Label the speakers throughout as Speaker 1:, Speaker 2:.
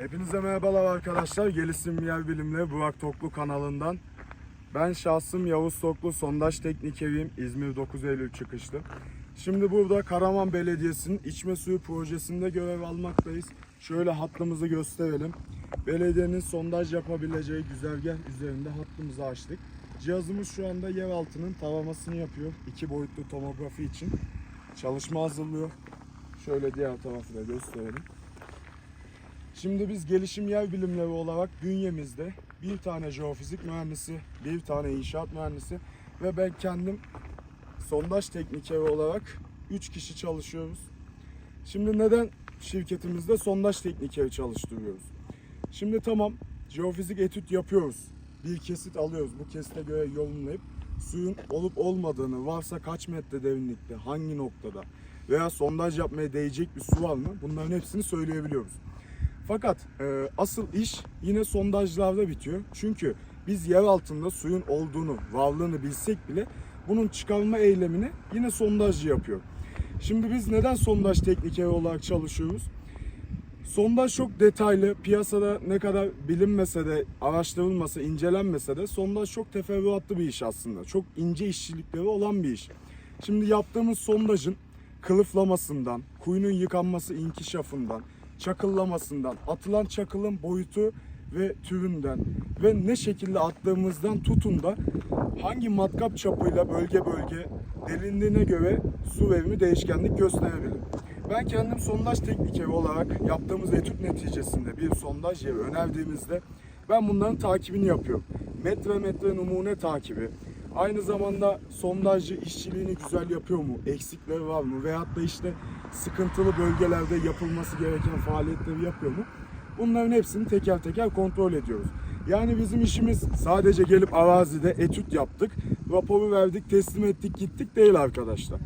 Speaker 1: Hepinize merhabalar arkadaşlar. Gelişim Yer Bilimle Burak Toklu kanalından. Ben şahsım Yavuz Toklu, sondaj teknik evim İzmir 9 Eylül çıkışlı. Şimdi burada Karaman Belediyesi'nin içme suyu projesinde görev almaktayız. Şöyle hattımızı gösterelim. Belediyenin sondaj yapabileceği güzergah üzerinde hattımızı açtık. Cihazımız şu anda yer altının taramasını yapıyor. İki boyutlu tomografi için. Çalışma hazırlıyor. Şöyle diğer tarafı da gösterelim. Şimdi biz gelişim yer bilimleri olarak bünyemizde bir tane jeofizik mühendisi, bir tane inşaat mühendisi ve ben kendim sondaj teknikeri olarak 3 kişi çalışıyoruz. Şimdi neden şirketimizde sondaj teknikeri çalıştırıyoruz? Şimdi tamam jeofizik etüt yapıyoruz. Bir kesit alıyoruz. Bu kesite göre yorumlayıp suyun olup olmadığını, varsa kaç metre derinlikte, hangi noktada veya sondaj yapmaya değecek bir su var mı? Bunların hepsini söyleyebiliyoruz. Fakat e, asıl iş yine sondajlarda bitiyor. Çünkü biz yer altında suyun olduğunu, varlığını bilsek bile bunun çıkarma eylemini yine sondajcı yapıyor. Şimdi biz neden sondaj teknikeri olarak çalışıyoruz? Sondaj çok detaylı, piyasada ne kadar bilinmese de, araştırılmasa, incelenmese de sondaj çok teferruatlı bir iş aslında. Çok ince işçilikleri olan bir iş. Şimdi yaptığımız sondajın kılıflamasından, kuyunun yıkanması inkişafından, çakıllamasından, atılan çakılın boyutu ve türünden ve ne şekilde attığımızdan tutun da hangi matkap çapıyla bölge bölge derinliğine göre su verimi değişkenlik gösterebilir. Ben kendim sondaj teknikeri olarak yaptığımız etüt neticesinde bir sondaj yeri önerdiğimizde ben bunların takibini yapıyorum. Metre metre numune takibi, Aynı zamanda sondajcı işçiliğini güzel yapıyor mu? Eksikleri var mı? Veyahut da işte sıkıntılı bölgelerde yapılması gereken faaliyetleri yapıyor mu? Bunların hepsini teker teker kontrol ediyoruz. Yani bizim işimiz sadece gelip arazide etüt yaptık, raporu verdik, teslim ettik, gittik değil arkadaşlar.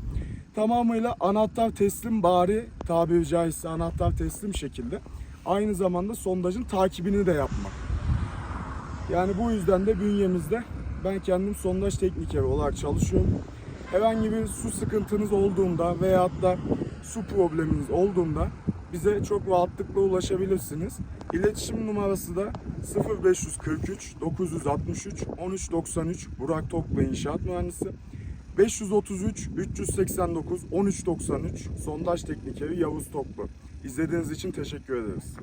Speaker 1: Tamamıyla anahtar teslim bari tabiri caizse anahtar teslim şekilde aynı zamanda sondajın takibini de yapmak. Yani bu yüzden de bünyemizde ben kendim sondaj teknikeri olarak çalışıyorum. Herhangi bir su sıkıntınız olduğunda veyahut da su probleminiz olduğunda bize çok rahatlıkla ulaşabilirsiniz. İletişim numarası da 0543 963 1393 Burak Toklu İnşaat Mühendisi. 533 389 1393 Sondaj Teknikeri Yavuz Toklu. İzlediğiniz için teşekkür ederiz.